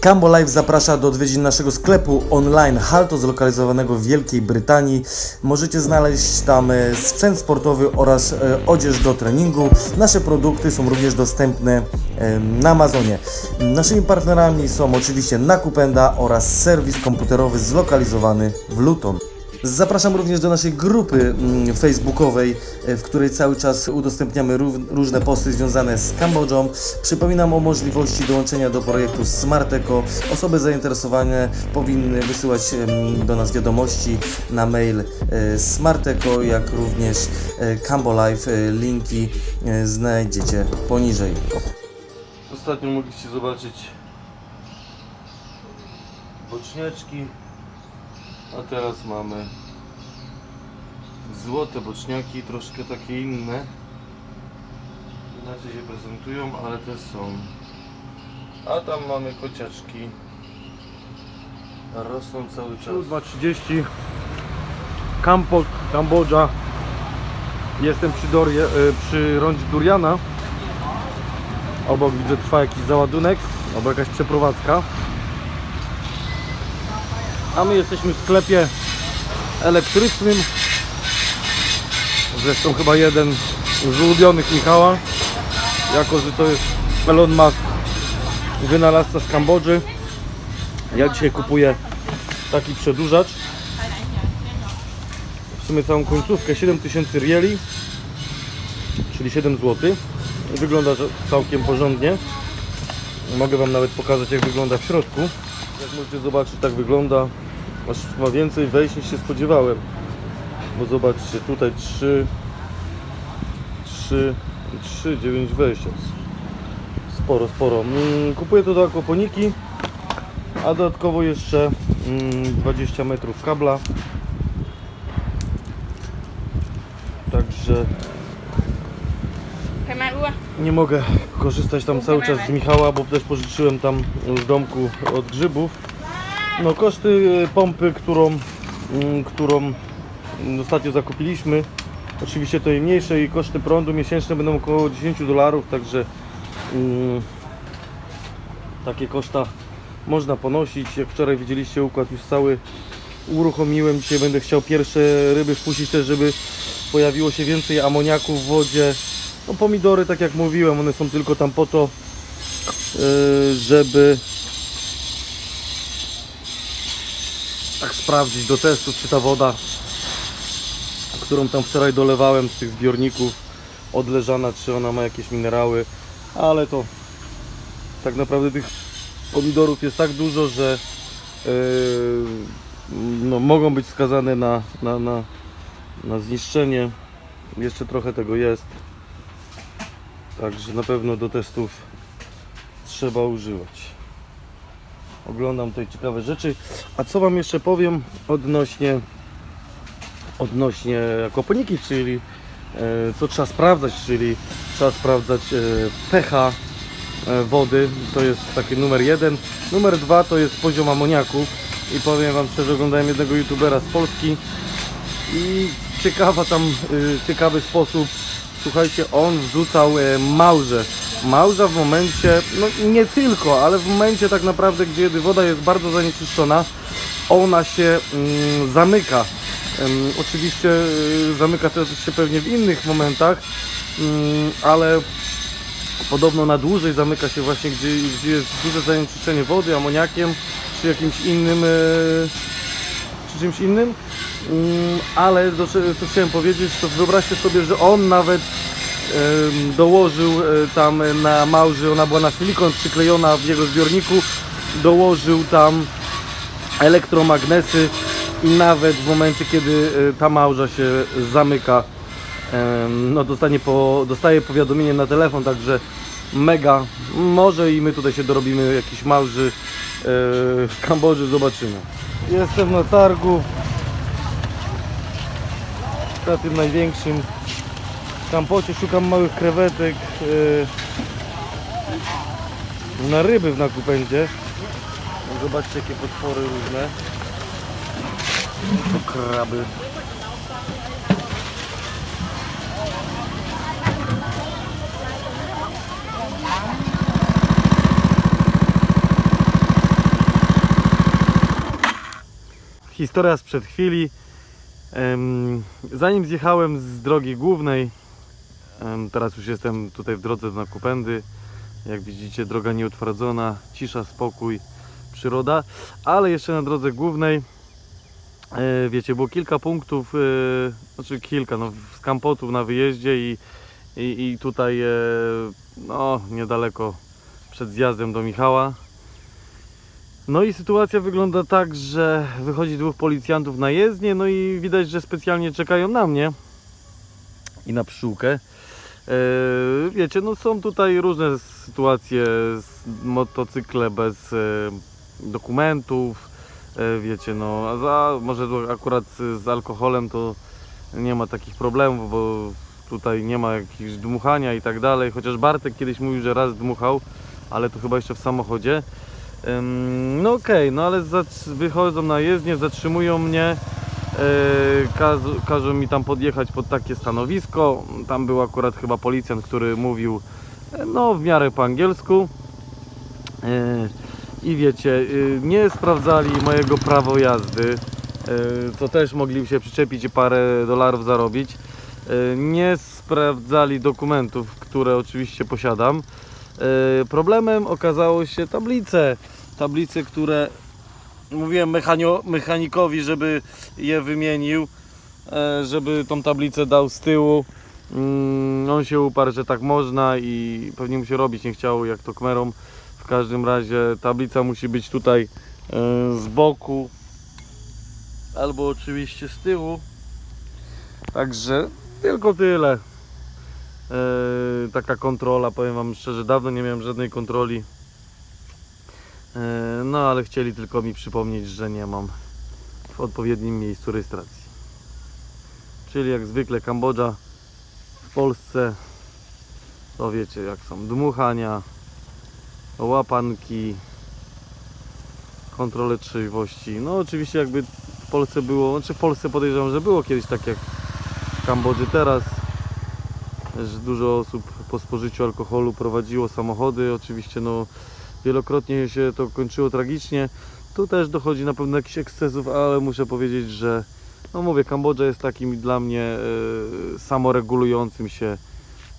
Cambo Live zaprasza do odwiedzin naszego sklepu online Halto zlokalizowanego w Wielkiej Brytanii. Możecie znaleźć tam e, sprzęt sportowy oraz e, odzież do treningu. Nasze produkty są również dostępne e, na Amazonie. Naszymi partnerami są oczywiście Nakupenda oraz serwis komputerowy zlokalizowany w Luton. Zapraszam również do naszej grupy mm, facebookowej, e, w której cały czas udostępniamy różne posty związane z Kambodżą. Przypominam o możliwości dołączenia do projektu Smart Eco. Osoby zainteresowane powinny wysyłać do nas wiadomości na mail e, smarteco, jak również e, Cambo Live. E, Linki znajdziecie poniżej. Ostatnio mogliście zobaczyć boczniaczki, a teraz mamy złote boczniaki, troszkę takie inne. Inaczej się prezentują, ale te są. A tam mamy kociaczki. Rosną cały czas. 2.30 Kampo, Kambodża Jestem przy, Dorie, y, przy rondzie Duriana Obok widzę trwa jakiś załadunek Albo jakaś przeprowadzka A my jesteśmy w sklepie elektrycznym Zresztą chyba jeden z ulubionych Michała Jako, że to jest Elon Musk Wynalazca z Kambodży Ja dzisiaj kupuję taki przedłużacz. W sumie całą końcówkę 7000 rieli, czyli 7 zł. Wygląda całkiem porządnie. Mogę Wam nawet pokazać jak wygląda w środku. Jak możecie zobaczyć tak wygląda. Aż ma więcej wejść niż się spodziewałem. Bo zobaczcie, tutaj 3, 3, 3, 9 wejść. Sporo, sporo. Mm, kupuję tu do akwaponiki, a dodatkowo jeszcze mm, 20 metrów kabla. Także nie mogę korzystać tam cały czas z Michała, bo też pożyczyłem tam z domku od grzybów no koszty y, pompy, którą, mm, którą mm, ostatnio zakupiliśmy, oczywiście to i mniejsze i koszty prądu miesięczne będą około 10 dolarów, także mm, takie koszta można ponosić. Jak wczoraj widzieliście układ już cały uruchomiłem. Dzisiaj będę chciał pierwsze ryby wpuścić też, żeby pojawiło się więcej amoniaku w wodzie. No pomidory, tak jak mówiłem, one są tylko tam po to, yy, żeby tak sprawdzić do testu, czy ta woda, którą tam wczoraj dolewałem z tych zbiorników, odleżana, czy ona ma jakieś minerały, ale to tak naprawdę tych pomidorów jest tak dużo, że yy, no, mogą być skazane na, na, na, na zniszczenie. Jeszcze trochę tego jest. Także na pewno do testów trzeba używać. Oglądam tutaj ciekawe rzeczy. A co Wam jeszcze powiem odnośnie odnośnie akwaponiki, czyli e, co trzeba sprawdzać, czyli trzeba sprawdzać e, pH e, wody, to jest taki numer jeden. Numer dwa to jest poziom amoniaku i powiem Wam szczerze, oglądałem jednego youtubera z Polski i ciekawa tam, y, ciekawy sposób, słuchajcie, on wrzucał małże. Małża w momencie, no nie tylko, ale w momencie tak naprawdę, gdzie woda jest bardzo zanieczyszczona, ona się mm, zamyka. Em, oczywiście y, zamyka też się pewnie w innych momentach, mm, ale podobno na dłużej zamyka się właśnie, gdzie, gdzie jest duże zanieczyszczenie wody, amoniakiem, czy jakimś innym, e, czy czymś innym. Mm, ale cze- co chciałem powiedzieć, to wyobraźcie sobie, że on nawet dołożył e, tam na małży, ona była na silikon przyklejona w jego zbiorniku, dołożył tam elektromagnesy i nawet w momencie, kiedy e, ta małża się zamyka, no dostanie po, dostaje powiadomienie na telefon, także mega. Może i my tutaj się dorobimy jakiś małży e, w Kambodży, zobaczymy. Jestem na targu na tym największym w kampocie szukam małych krewetek. Yy, na ryby w nakup. No, zobaczcie jakie potwory różne. To kraby. Historia sprzed chwili. Zanim zjechałem z drogi głównej teraz już jestem tutaj w drodze na Kupendy. Jak widzicie, droga nieutwardzona, cisza, spokój, przyroda, ale jeszcze na drodze głównej, e, wiecie, było kilka punktów, e, znaczy kilka, no, z kampotów na wyjeździe i, i, i tutaj, e, no, niedaleko przed zjazdem do Michała. No i sytuacja wygląda tak, że wychodzi dwóch policjantów na jezdnię, no i widać, że specjalnie czekają na mnie i na pszczółkę. E, Wiecie, no są tutaj różne sytuacje, z motocykle bez e, dokumentów, e, wiecie, no a za, może akurat z alkoholem to nie ma takich problemów, bo tutaj nie ma jakichś dmuchania i tak dalej, chociaż Bartek kiedyś mówił, że raz dmuchał, ale to chyba jeszcze w samochodzie. No okej, no ale wychodzą na jezdnię, zatrzymują mnie, yy, kaz każą mi tam podjechać pod takie stanowisko. Tam był akurat chyba policjant, który mówił e, no w miarę po angielsku. Yy, I wiecie, yy, nie sprawdzali mojego prawo jazdy, co też mogli się przyczepić i parę dolarów zarobić. Nie sprawdzali dokumentów, które oczywiście posiadam. Problemem okazało się tablice. Tablice, które mówiłem mechanio, mechanikowi, żeby je wymienił, e, żeby tą tablicę dał z tyłu. Mm, On się uparł, że tak można i pewnie mu się robić nie chciało, jak to kmerą. W każdym razie tablica musi być tutaj e, z boku albo oczywiście z tyłu. Także tylko tyle. E, taka kontrola, powiem Wam szczerze, dawno nie miałem żadnej kontroli. E, no ale chcieli tylko mi przypomnieć, że nie mam w odpowiednim miejscu rejestracji. Czyli jak zwykle Kambodża w Polsce to wiecie jak są dmuchania, łapanki, kontrole trzeźwości. No oczywiście jakby w Polsce było, znaczy w Polsce podejrzewam, że było kiedyś tak jak w Kambodży teraz że dużo osób po spożyciu alkoholu prowadziło samochody. Oczywiście no, wielokrotnie się to kończyło tragicznie. Tu też dochodzi na pewno jakichś ekscesów, ale muszę powiedzieć, że no mówię, Kambodża jest takim dla mnie e, samoregulującym się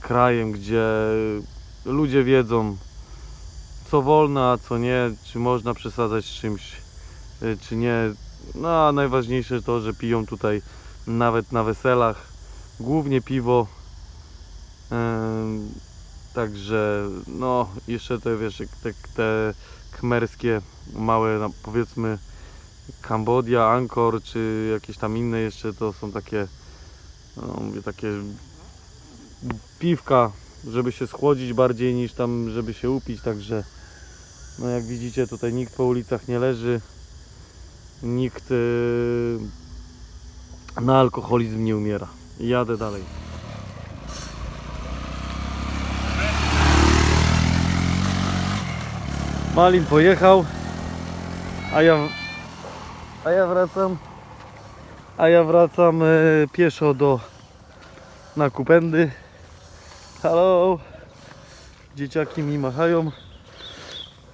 krajem, gdzie ludzie wiedzą co wolno, a co nie, czy można przesadzać z czymś, e, czy nie. No a najważniejsze to, że piją tutaj nawet na weselach, głównie piwo. Także no jeszcze te wiesz te, te kmerskie małe no, powiedzmy Kambodia, Angkor czy jakieś tam inne jeszcze to są takie no, mówię, takie piwka, żeby się schłodzić bardziej niż tam żeby się upić, także no jak widzicie tutaj nikt po ulicach nie leży nikt y, na alkoholizm nie umiera. Jadę dalej. Malin pojechał, a ja, a ja wracam, a ja wracam e, pieszo do Nakupendy. Halo, dzieciaki mi machają.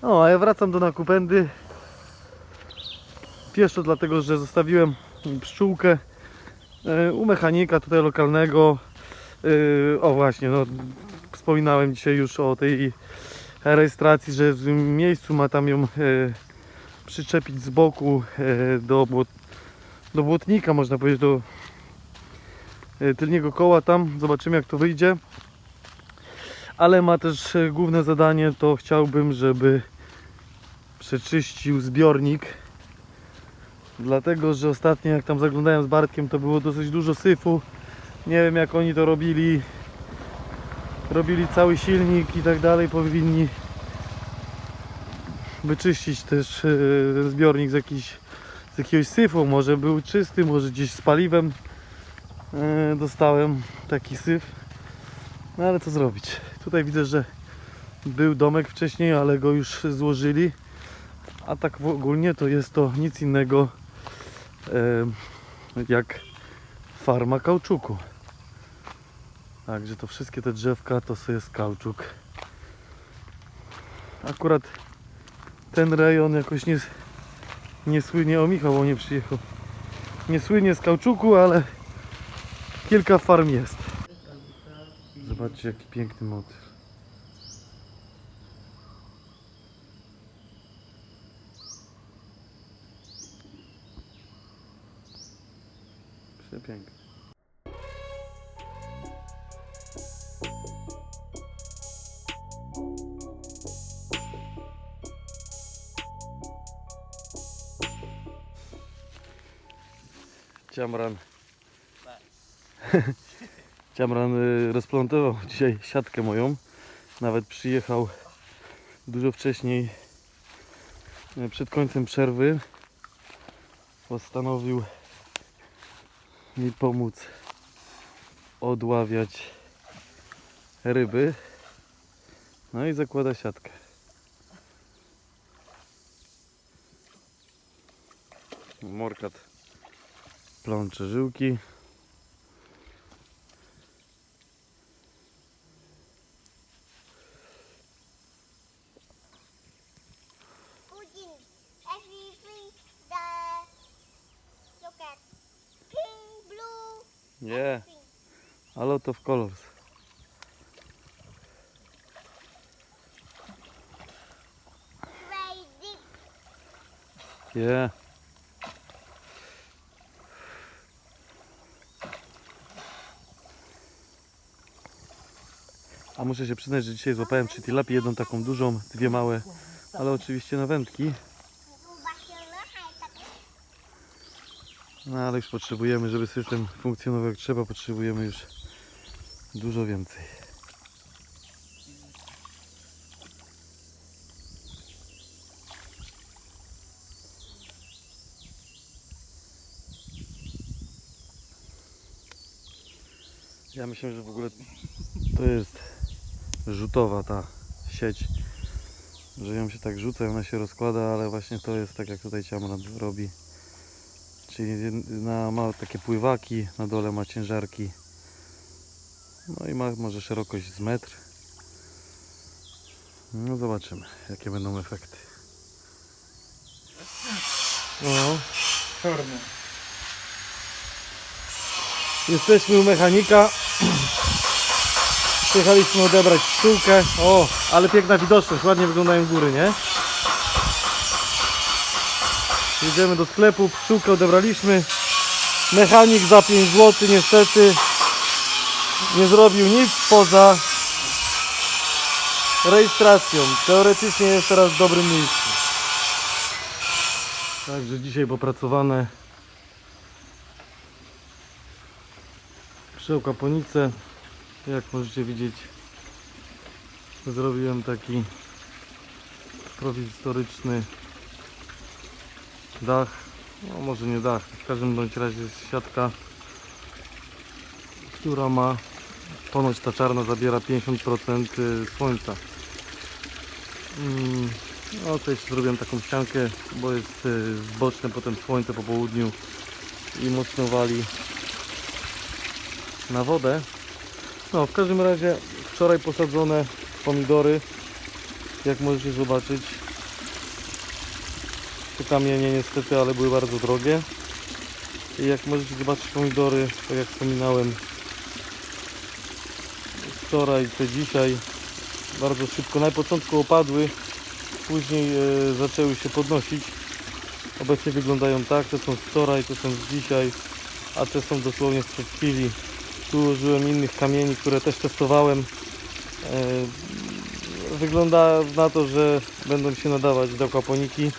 No, a ja wracam do Nakupendy pieszo, dlatego że zostawiłem pszczółkę e, u mechanika tutaj lokalnego. E, O właśnie, no wspominałem dzisiaj już o tej rejestracji, że w tym miejscu ma tam ją e, przyczepić z boku e, do, błot, do błotnika, można powiedzieć, do e, tylniego koła tam. Zobaczymy jak to wyjdzie. Ale ma też e, główne zadanie, to chciałbym, żeby przeczyścił zbiornik. Dlatego, że ostatnio jak tam zaglądałem z Bartkiem, to było dosyć dużo syfu. Nie wiem jak oni to robili robili cały silnik i tak dalej, powinni wyczyścić też ten zbiornik z, jakiś, z jakiegoś syfu. Może był czysty, może gdzieś z paliwem e, dostałem taki syf. No ale co zrobić? Tutaj widzę, że był domek wcześniej, ale go już złożyli. A tak ogólnie to jest to nic innego e, jak farma kauczuku. Także to wszystkie te drzewka to jest kauczuk. Akurat ten rejon jakoś nie, Nie słynie o Michał, bo nie przyjechał. Nie słynie z kauczuku, ale kilka farm jest. Zobaczcie jaki piękny motyl. Przepiękny. Ciamran. Ciamran y, rozplątował dzisiaj siatkę moją. Nawet przyjechał dużo wcześniej, y, przed końcem przerwy. Postanowił mi pomóc odławiać ryby. No i zakłada siatkę. Morkat plącze żyłki. Yeah, a lot of colors. Yeah. Muszę się przyznać, że dzisiaj złapałem trzy tilapie, jedną taką dużą, dwie małe, ale oczywiście na wędki. No ale już potrzebujemy, żeby system funkcjonował jak trzeba, potrzebujemy już dużo więcej. Ja myślę, że w ogóle to jest rzutowa ta sieć, że ją się tak rzuca, ona się rozkłada, ale właśnie to jest tak jak tutaj Ciamran robi. Czyli na, ma takie pływaki, na dole ma ciężarki. No i ma może szerokość z metr. No zobaczymy, jakie będą efekty. No. Czarny. Jesteśmy u mechanika. Przyjechaliśmy odebrać pszczółkę. O, ale piękna widoczność, ładnie wyglądają góry, nie? Jedziemy do sklepu, pszczółkę odebraliśmy. Mechanik za 5 zł niestety nie zrobił nic poza rejestracją. Teoretycznie jest teraz w dobrym miejscu. Także dzisiaj popracowane przy okaponice. Jak możecie widzieć, zrobiłem taki prowizoryczny dach. No może nie dach, w każdym bądź razie jest siatka, która ma ponoć ta czarna zabiera 50% słońca. Mm, No to jeszcze zrobiłem taką ściankę, bo jest y, boczne potem słońce po południu i mocno wali na wodę. No, w każdym razie wczoraj posadzone pomidory, jak możecie zobaczyć. Te kamienie niestety, ale były bardzo drogie. I jak możecie zobaczyć pomidory, tak jak wspominałem, wczoraj, te dzisiaj bardzo szybko, na początku opadły, później e, zaczęły się podnosić. Obecnie wyglądają tak, te są wczoraj, te są z dzisiaj, a te są dosłownie sprzed chwili. Tu użyłem innych kamieni, które też testowałem. E, Wygląda na to, że będą się nadawać do akwaponiki.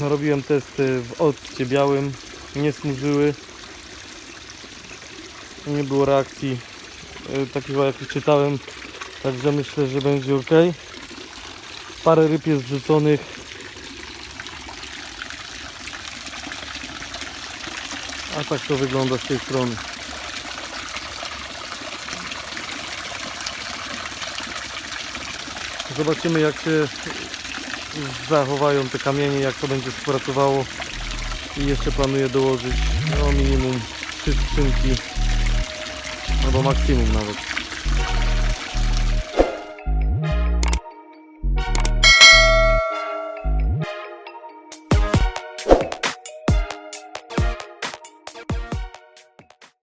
Robiłem testy w occie białym, nie smurzyły. Nie było reakcji e, takiego jak czytałem, także myślę, że będzie ok. Parę ryb jest wrzuconych. A tak to wygląda z tej strony. Zobaczymy jak się zachowają te kamienie, jak to będzie współpracowało. I jeszcze planuję dołożyć no minimum 3 skrzynki albo maksimum nawet